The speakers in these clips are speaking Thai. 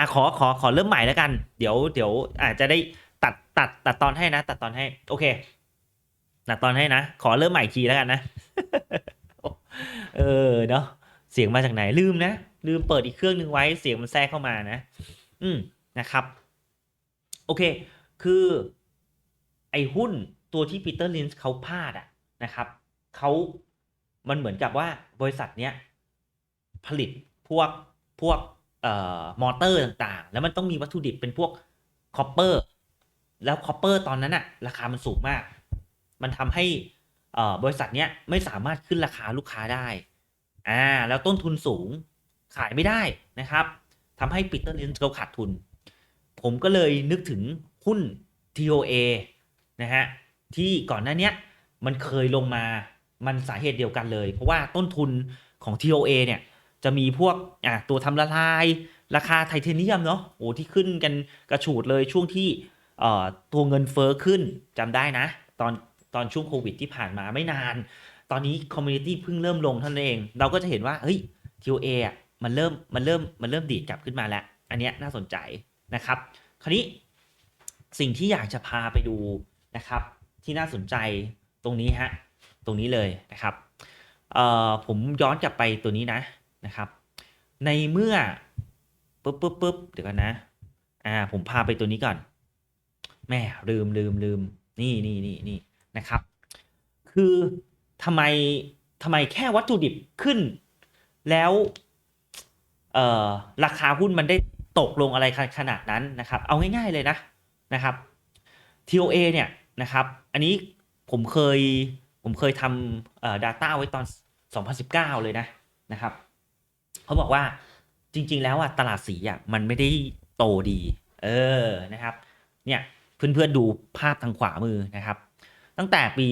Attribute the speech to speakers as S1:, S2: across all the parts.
S1: อะขอขอขอเริ่มใหม่แล้วกัน เดี๋ยวเดี๋ยวอาจจะได้ตัดตัดตัดตอนให้นะ ตัดตอนให้ โอเคตัดตอนให้นะ ขอเริ่มใหม่ทีแล้วกันนะ เออเนาะเสียงมาจากไหนลืมนะ ลืมเปิดอีกเครื่องนึงไว้เสียงมันแทรกเข้ามานะ อืมนะครับ โอเค คือไอ้หุ้นตัวที่ปีเตอร์ลินส์เขาพลาดอะนะครับเขามันเหมือนกับว่าบริษัทเนี้ยผลิตพวกพวก เอ่อมอเตอร์ต่างๆ แล้วมันต้องมีวัตถุดิบเป็นพวกคอปเปอร์แล้วคอปเปอร์ตอนนั้นอะราคามันสูงมาก มันทำให้บริษัทเนี้ยไม่สามารถขึ้นราคาลูกค้าได้อ่าแล้วต้นทุนสูงขายไม่ได้นะครับทำให้ปีเตอร์ลินส์เขาขาดทุน ผมก็เลยนึกถึงหุ้น TOA นะฮะที่ก่อนหน้านี้มันเคยลงมามันสาเหตุเดียวกันเลย เพราะว่าต้นทุนของ TOA เนี่ย จะมีพวกอะตัวทำละลาย ราคาไทเทเนียมเนาะโอ้ที่ขึ้นกันกระฉูดเลยช่วงที่เอ่อตัวเงินเฟอ้อขึ้นจำได้นะ ตอนตอนช่วงโควิดที่ผ่านมาไม่นาน ตอนนี้คอมมูนิตี้เพิ่งเริ่มลงเท่านั้นเอง เราก็จะเห็นว่าเฮ้ย TOA อะมันเริ่มมันเริ่มมันเริ่มดีดกลับขึ้นมาแล้ว อันเนี้ยน่าสนใจนะครับ คราวนี้สิ่งที่อยากจะพาไปดูนะครับ ที่น่าสนใจตรงนี้ฮะตรงนี้เลยนะครับเอ่อผมย้อนกลับไปตัวนี้นะ นะครับ ในเมื่อปุ๊บปุ๊บปุ๊บเดี๋ยวกันนะ อ่า ผมพาไปตัวนี้ก่อน แม่ลืมลืมลืมนี่นี่นี่นี่นะครับ คือทำไมทำไมแค่วัตถุดิบขึ้น แล้วเอ่อราคาหุ้นมันได้ตกลงอะไรขนาดนั้นนะครับ เอาง่ายๆเลยนะนะครับ TOA เนี่ยนะครับ อันนี้ผมเคยผมเคยทำเอ่อ data ไว้ตอน 2019 เลยนะนะครับ เขาบอกว่าจริง ๆ แล้วอะตลาดสีอะมันไม่ได้โตดี เออนะครับ เนี่ยเพื่อนๆดูภาพทางขวามือนะครับ ตั้งแต่ปี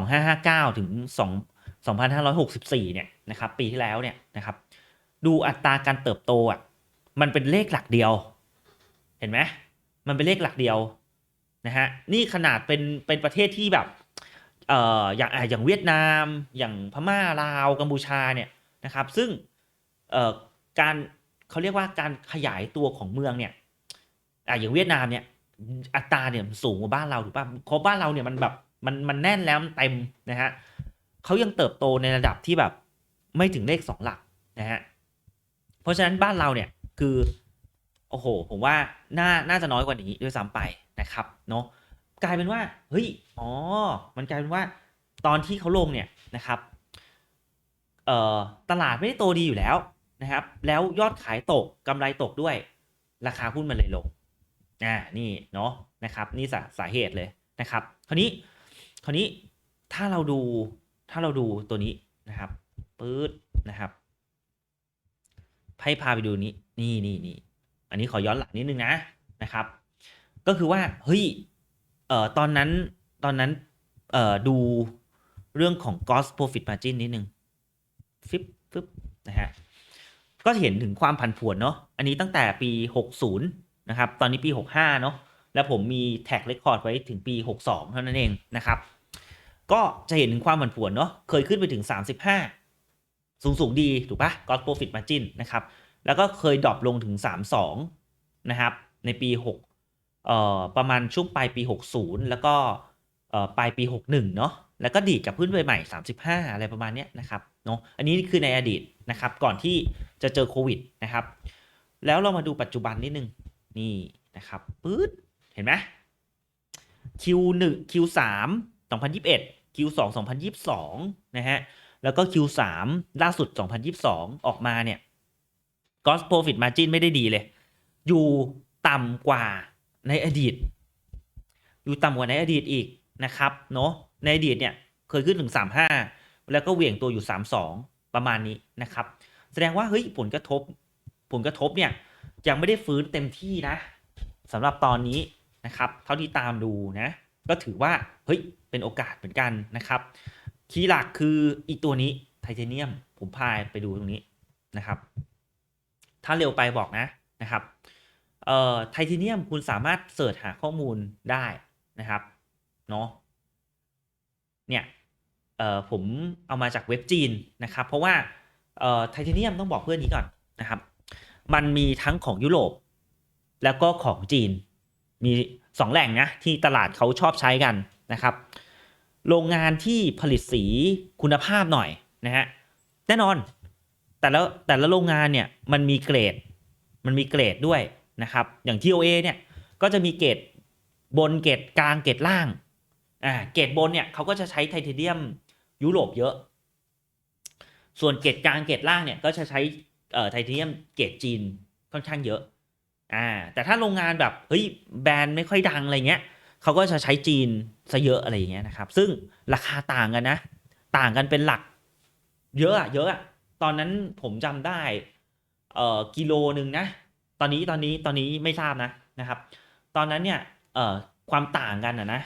S1: 2559 ถึง 2 2564 เนี่ยนะครับ ปีที่แล้วเนี่ยนะครับ ดูอัตราการเติบโตอะมันเป็นเลขหลักเดียว เห็นไหมมันเป็นเลขหลักเดียวนะฮะนี่ขนาดเป็นเป็นประเทศที่แบบเอ่ออย่างอะอย่างเวียดนาม อย่างพม่าลาวกัมพูชาเนี่ยนะครับ ซึ่ง การเขาเรียกว่าการขยายตัวของเมืองเนี่ยอะอย่างเวียดนามเนี่ยอัตราเนี่ยสูงกว่าบ้านเราถูกป่ะเพราะบ้านเราเนี่ยมันแบบมันมันแน่นแล้วมันเต็มนะฮะเขายังเติบโตในระดับที่แบบไม่ถึงเลขสองหลักนะฮะเพราะฉะนั้นบ้านเราเนี่ยคือโอ้โห ผมว่าน่าน่าจะน้อยกว่านี้ด้วยซ้ำไปนะครับเนาะกลายเป็นว่าเฮ้ยอ๋อมันกลายเป็นว่าตอนที่เขาลงเนี่ยนะครับเอ่อตลาดไม่ได้โตดีอยู่แล้ว นะครับ แล้วยอดขายตกกำไรตกด้วย ราคาหุ้นมันเลยลงอ่านี่เนาะนะครับนี่สาสาเหตุเลยนะครับคราวนี้คราวนี้ถ้าเราดูถ้าเราดูตัวนี้นะครับปื๊ดนะครับให้พาไปดูนี้นี่นี่นี่อันนี้ขอย้อนหลังนิดนึงนะนะครับ ก็คือว่าเฮ้ยเอ่อตอนนั้นตอนนั้นเอ่อดูเรื่องของ gross profit margin นิดนึงฟิบฟิบนะฮะ ก็เห็นถึงความผันผวนเนาะอันนี้ตั้งแต่ปี 60 นะครับ ตอนนี้ปี 65 เนาะแล้วผมมีแท็กเรคคอร์ดไว้ถึงปี 62 เท่านั้นเองนะครับ ก็จะเห็นถึงความผันผวนเนาะเคยขึ้นไปถึง 35 สูงสูงดีถูกปะ gross profit margin นะครับ แล้วก็เคยดรอปลงถึง 3-2 นะครับ ในปี 6 เอ่อ ประมาณช่วงปลายปี 60 แล้วก็เอ่อปลายปี 61 เนาะแล้วก็ดีดกับพื้นไปใหม่ 35 อะไรประมาณเนี้ยนะครับเนาะอันนี้คือในอดีตนะครับ ก่อนที่ จะเจอโควิดนะครับ แล้วเรามาดูปัจจุบันนิดนึง นี่นะครับปื๊ดเห็นไหม Q1 Q3 2021 Q2 2022 นะฮะ แล้วก็ Q3 ล่าสุด 2022 ออกมาเนี่ย gross profit margin ไม่ได้ดีเลย อยู่ต่ำกว่าในอดีต อยู่ต่ำกว่าในอดีตอีกนะครับ เนาะในอดีตเนี่ย เคยขึ้นถึง 35 แล้วก็เหวี่ยงตัวอยู่ 32 ประมาณนี้นะครับ แสดงว่าเฮ้ยผลกระทบผลกระทบเนี่ยยังไม่ได้ฟื้นเต็มที่นะสำหรับตอนนี้นะครับ เท่าที่ตามดูนะก็ถือว่าเฮ้ยเป็นโอกาสเหมือนกันนะครับ คีย์หลักคืออีตัวนี้ไทเทเนียมผมพายไปดูตรงนี้นะครับ ถ้าเร็วไปบอกนะนะครับเอ่อไทเทเนียมคุณสามารถเสิร์ชหาข้อมูลได้นะครับเนาะเนี่ยเอ่อผมเอามาจากเว็บจีนนะครับ เพราะว่า เอ่อไทเทเนียมต้องบอกเพื่อนนี้ก่อนนะครับ มันมีทั้งของยุโรป แล้วก็ของจีน มีสองแหล่งนะที่ตลาดเขาชอบใช้กันนะครับ โรงงานที่ผลิตสีคุณภาพหน่อยนะฮะแน่นอน แต่ละแต่ละโรงงานเนี่ยมันมีเกรด มันมีเกรดด้วยนะครับ อย่าง TOA เนี่ยก็จะมีเกรดบนเกรดกลางเกรดล่างอ่าเกรดบนเนี่ยเขาก็จะใช้ไทเทเนียมยุโรปเยอะ ส่วนเกรดกลางเกรดล่างเนี่ยก็จะใช้ไทเทเนียมเกรดจีนค่อนข้างเยอะอ่าแต่ถ้าโรงงานแบบเฮ้ยแบรนด์ไม่ค่อยดังอะไรเงี้ยเขาก็จะใช้จีนซะเยอะอะไรอย่างเงี้ยนะครับ ซึ่งราคาต่างกันนะ ต่างกันเป็นหลัก เยอะอะเยอะอะตอนนั้นผมจำได้เอ่อกิโลหนึ่งนะ ตอนนี้ตอนนี้ตอนนี้ไม่ทราบนะนะครับ ตอนนั้นเนี่ยเอ่อความต่างกันอะนะ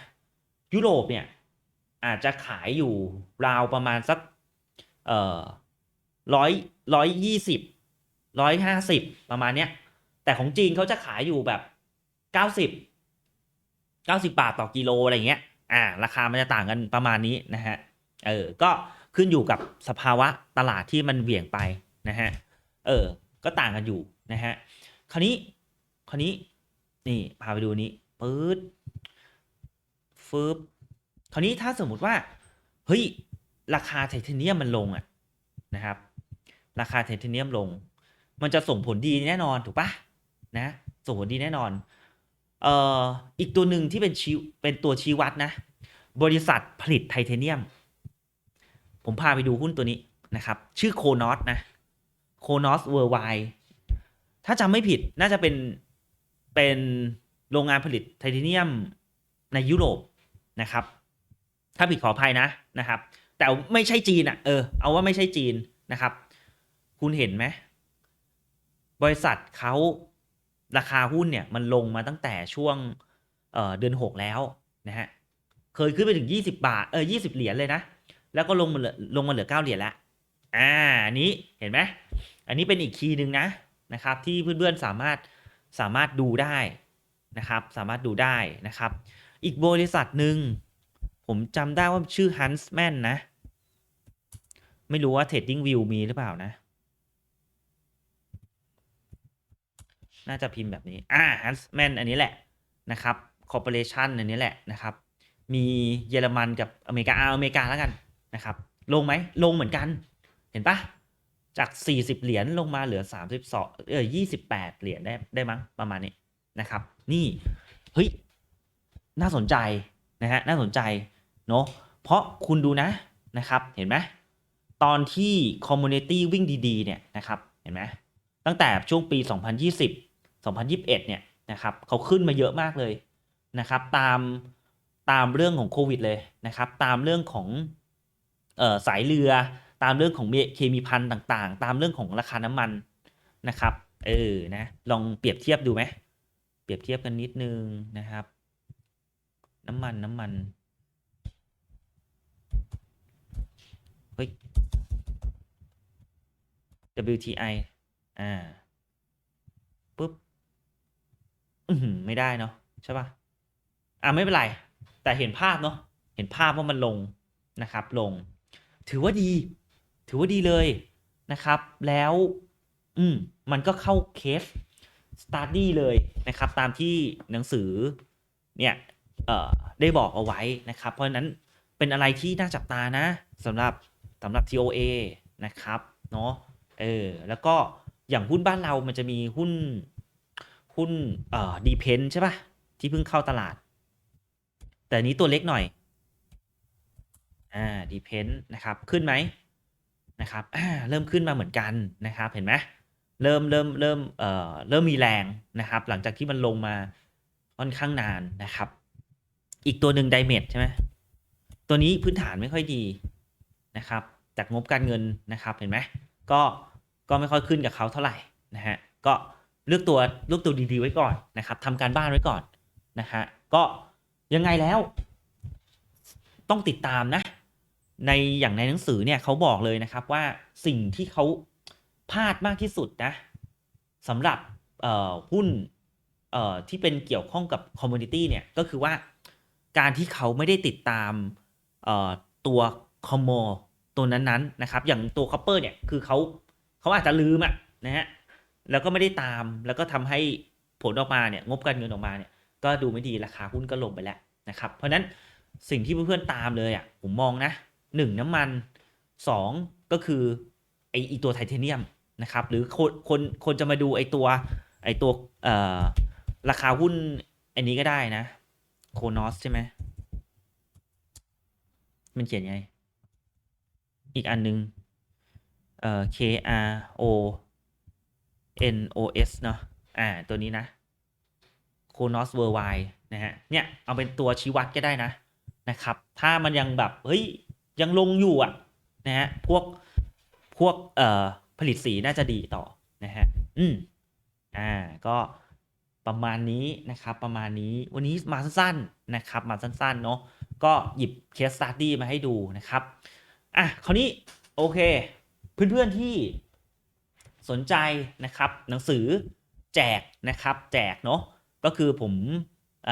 S1: ยุโรปเนี่ยอาจจะขายอยู่ราวประมาณสักเอ่อ ร้อยร้อยยี่สิบร้อยห้าสิบประมาณเนี้ย แต่ของจีนเขาจะขายอยู่แบบเก้าสิบเก้าสิบาทต่อกิโลอะไรเงี้ย อ่า ราคามันจะต่างกันประมาณนี้นะฮะ เออ ก็ขึ้นอยู่กับสภาวะตลาดที่มันเหวี่ยงไปนะฮะ เออ ก็ต่างกันอยู่นะฮะ คราวนี้ คราวนี้ นี่ พาไปดูนี้ปื๊ดฟืบคราวนี้ถ้าสมมุติว่า เฮ้ย ราคาไทเทเนียมมันลงอะนะครับ ราคาไทเทเนียมลง มันจะส่งผลดีแน่นอนถูกปะนะ ส่งผลดีแน่นอนเอ่ออีกตัวหนึ่งที่เป็นชี้เป็นตัวชี้วัดนะ บริษัทผลิตไทเทเนียม ผมพาไปดูหุ้นตัวนี้นะครับ ชื่อโคนอสนะโคนอสเวอร์ไวถ้าจำไม่ผิดน่าจะเป็นเป็นโรงงานผลิตไทเทเนียมในยุโรปนะครับ ถ้าผิดขออภัยนะนะครับ แต่ไม่ใช่จีนอะ่ะเออเอาว่าไม่ใช่จีนนะครับ คุณเห็นไหมบริษัทเขาราคาหุ้นเนี่ยมันลงมาตั้งแต่ช่วงเเดือนหกแล้วนะฮะเคยขึ้นไปถึงยี่สิบาทเออยี่สิบเหรียญเลยนะ แล้วก็ลงมาเหลือลงมาเหลือเก้าเหรียญแล้วอ่าอันนี้เห็นไหมอันนี้เป็นอีกคีย์หนึ่งนะนะครับ ที่เพื่อนๆสามารถสามารถดูได้นะครับ สามารถดูได้นะครับ อีกบริษัทหนึ่งผมจำได้ว่าชื่อ Huntsman นะ ไม่รู้ว่า Trading View มีหรือเปล่านะ น่าจะพิมพ์แบบนี้อ่า Huntsman อันนี้แหละนะครับ Corporation อันนี้แหละนะครับ มีเยอรมันกับอเมริกาเอาอเมริกาแล้วกันนะครับ ลงไหมลงเหมือนกัน เห็นปะจาก 40 เหรียญลงมาเหลือ 32เออ28 เหรียญได้ได้มั้งประมาณนี้นะครับ นี่เฮ้ยน่าสนใจนะฮะน่าสนใจเนาะเพราะคุณดูนะนะครับเห็นไหมตอนที่คอมมูนิตี้วิ่งดี ๆ เนี่ยนะครับ เห็นไหมตั้งแต่ช่วงปี 2020 2021 เนี่ยนะครับเขาขึ้นมาเยอะมากเลยนะครับตามตามเรื่องของโควิดเลยนะครับตามเรื่องของออสายเรือตามเรื่องของเคมีพันต่างๆ ตามเรื่องของราคาน้ำมันนะครับเออนะลองเปรียบเทียบดูไหมเปรียบเทียบกันนิดนึงนะครับ น้ำมันน้ำมันเฮ้ย WTI อ่า ปุ๊บ อืไม่ได้เนาะใช่ปะอ่าไม่เป็นไร แต่เห็นภาพเนาะเห็นภาพว่ามันลงนะครับ ลง ถือว่าดี ถือว่าดีเลยนะครับ แล้ว อืมมันก็เข้าเคสสตาร์ดี้เลยนะครับ ตามที่หนังสือเนี่ยเอ่อได้บอกเอาไว้นะครับ เพราะฉะนั้นเป็นอะไรที่น่าจับตานะสำหรับสำหรับ TOA นะครับเนาะเออแล้วก็อย่างหุ้นบ้านเรามันจะมีหุ้น หุ้นเอ่อดีเพนใช่ปะที่เพิ่งเข้าตลาด แต่นี้ตัวเล็กหน่อย อ่าดีเพนนะครับ ขึ้นไหมนะครับเริ่มขึ้นมาเหมือนกันนะครับ เห็นไหมเริ่มเริ่มเริ่มเอ่อเริ่มมีแรงนะครับ หลังจากที่มันลงมาค่อนข้างนานนะครับ อีกตัวหนึ่งไดเมดใช่ไหมตัวนี้พื้นฐานไม่ค่อยดีนะครับ จากงบการเงินนะครับเห็นไหมก็ก็ไม่ค่อยขึ้นกับเขาเท่าไหร่นะฮะก็ เลือกตัวเลือกตัวดีๆไว้ก่อนนะครับทำการบ้านไว้ก่อนนะฮะก็ยังไงแล้ว ต้องติดตามนะ ในอย่างในหนังสือเนี่ยเขาบอกเลยนะครับว่าสิ่งที่เขาพลาดมากที่สุดนะสำหรับหุ้นที่เป็นเกี่ยวข้องกับคอมมูนิตี้เนี่ยก็คือว่าการที่เขาไม่ได้ติดตามตัวคอมโมตัวนั้นๆนะครับ อย่างตัวคอปเปอร์เนี่ยคือเขาเขาอาจจะลืมอะนะฮะ แล้วก็ไม่ได้ตาม แล้วก็ทำให้ผลออกมาเนี่ยงบการเงินออกมาเนี่ยก็ดูไม่ดีราคาหุ้นก็ลงไปแล้วนะครับ เพราะนั้นสิ่งที่เพื่อนๆตามเลยอะผมมองนะหนึ่งน้ำมันสองก็คือไอไอตัวไทเทเนียมนะครับ หรือคนคนคนจะมาดูไอตัวไอตัวเอ่อราคาหุ้นอันนี้ก็ได้นะ โคนอสใช่ไหมมันเขียนยังไง อีกอันหนึงเอ่อ K R O N O S เนาะอ่าตัวนี้นะโค n อสเวอร์ไวนะฮะเนี่ยเอาเป็นตัวชี้วัดก็ได้นะนะครับ ถ้ามันยังแบบเฮ้ยยังลงอยู่อะนะฮะพวกพวกเอ่อผลิตสีน่าจะดีต่อนะฮะอืมอ่าก็ประมาณนี้นะครับ ประมาณนี้วันนี้มาสั้นๆนะครับ มาสั้นๆเนาะก็หยิบเคสสต u d ดี้มาให้ดูนะครับ อะคราวนี้โอเค เพื่อนๆที่ สนใจนะครับหนังสือแจกนะครับแจกเนาะก็คือผมอ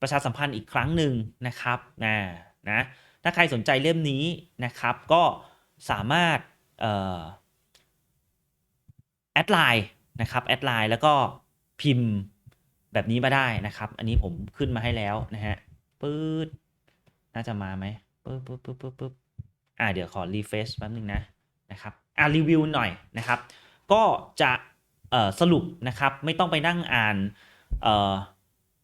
S1: ประชาสัมพันธ์อีกครั้งหนึ่งนะครับนะนะถ้าใครสนใจเล่มนี้นะครับ ก็สามารถแอดไลน์นะครับแอดไลน์แล้วก็พิมพ์แบบนี้มาได้นะครับ อันนี้ผมขึ้นมาให้แล้วนะฮะปื๊ดน่าจะมาไหมปึ๊บปึ๊บปึ๊บปึ๊บปึ๊บอ่าเดี๋ยวขอรีเฟซแป๊บนึงนะนะครับ อ่ารีวิวหน่อยนะครับ ก็จะสรุปนะครับไม่ต้องไปนั่งอ่าน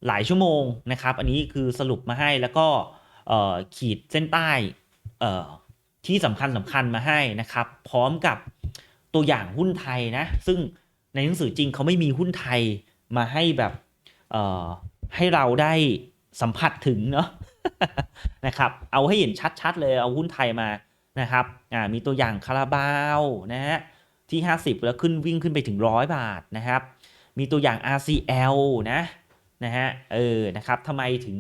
S1: หลายชั่วโมงนะครับ อันนี้คือสรุปมาให้แล้วก็ขีดเส้นใต้ที่สำคัญสำคัญมาให้นะครับ พร้อมกับตัวอย่างหุ้นไทยนะ ซึ่งในหนังสือจริงเขาไม่มีหุ้นไทยมาให้แบบให้เราได้สัมผัสถึงเนาะนะครับ เอาให้เห็นชัดๆเลยเอาหุ้นไทยมา นะครับอ่ามีตัวอย่างคาราบาวนะฮะที่ 50 แล้วขึ้นวิ่งขึ้นไปถึง 100 บาทนะครับ มีตัวอย่าง RCL นะนะฮะเออนะครับทำไมถึง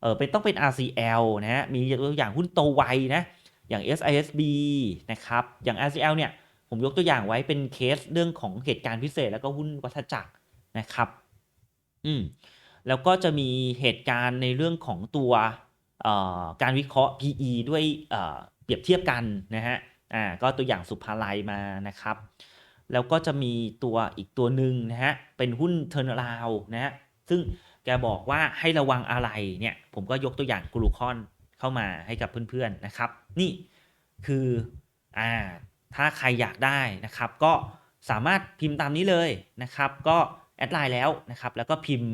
S1: เออเป็นต้องเป็น RCL นะฮะมีตัวอย่างหุ้นโตไวนะอย่าง SISB นะครับอย่าง RCL เนี่ยผมยกตัวอย่างไว้เป็นเคสเรื่องของเหตุการณ์พิเศษแล้วก็หุ้นวัฏจักรนะครับอืมแล้วก็จะมีเหตุการณ์ในเรื่องของตัวการวิเคราะห์ PE ด้วย รียบเทียบกันนะฮะอ่าก็ตัวอย่างสุภาลัยมานะครับ แล้วก็จะมีตัวอีกตัวหนึ่งนะฮะเป็นหุ้นเทอร์นราวนะฮะซึ่งแกบอกว่าให้ระวังอะไรเนี่ยผมก็ยกตัวอย่างกลูคอนเข้ามาให้กับเพื่อนๆนะครับ นี่คืออ่าถ้าใครอยากได้นะครับ ก็สามารถพิมพ์ตามนี้เลยนะครับ ก็แอดไลน์แล้วนะครับ แล้วก็พิมพ์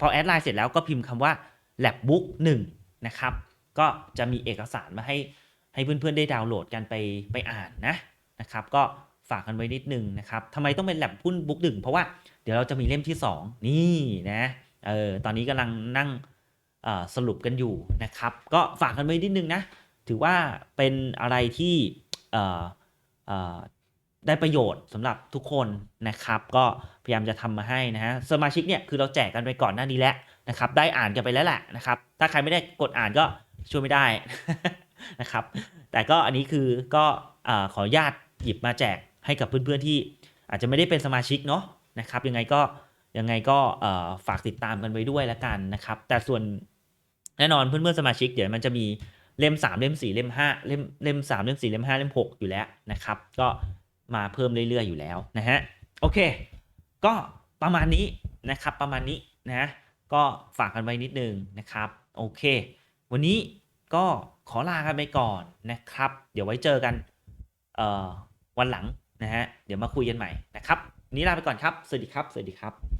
S1: พอแอดไลน์เสร็จแล้วก็พิมพ์คำว่า labbook 1นะครับ ก็จะมีเอกสารมาให้ ให้เพื่อนๆได้ดาวน์โหลดกันไปไปอ่านนะนะครับ ก็ฝากกันไว้นิดนึงนะครับทำไมต้องเป็นแลบหุ้นบุ๊กหนึ่งเพราะว่าเดี๋ยวเราจะมีเล่มที่ 2 นี่นะเออตอนนี้กำลังนั่งสรุปกันอยู่นะครับ ก็ฝากกันไว้นิดนึงนะ ถือว่าเป็นอะไรที่เออเออได้ประโยชน์สำหรับทุกคนนะครับ ก็พยายามจะทำมาให้นะฮะสมาชิกเนี่ยคือเราแจกกันไปก่อนหน้านี้แล้วนะครับ ได้อ่านกันไปแล้วแหละนะครับ ถ้าใครไม่ได้กดอ่านก็ช่วยไม่ได้ นะครับ แต่ก็อันนี้คือก็ขออนุญาตหยิบมาแจกให้กับเพื่อนๆที่อาจจะไม่ได้เป็นสมาชิกเนาะนะครับ ยังไงก็ยังไงก็ฝากติดตามกันไว้ด้วยละกันนะครับ แต่ส่วนแน่นอนเพื่อนๆสมาชิกเดี๋ยวมันจะมีเล่ม 3 เล่ม 4 เล่ม 5 เล่มเล่ม 3 เล่ม 4 เล่ม 5 เล่ม 6 อยู่แล้วนะครับ ก็มาเพิ่มเรื่อยๆอยู่แล้วนะฮะโอเค ก็ประมาณนี้นะครับประมาณนี้นะก็ฝากกันไว้นิดนึงนะครับ โอเค วันนี้ก็ ขอลากันไปก่อนนะครับ เดี๋ยวไว้เจอกันวันหลังนะฮะ เดี๋ยวมาคุยกันใหม่นะครับ นี้ลาไปก่อนครับ สวัสดีครับ สวัสดีครับ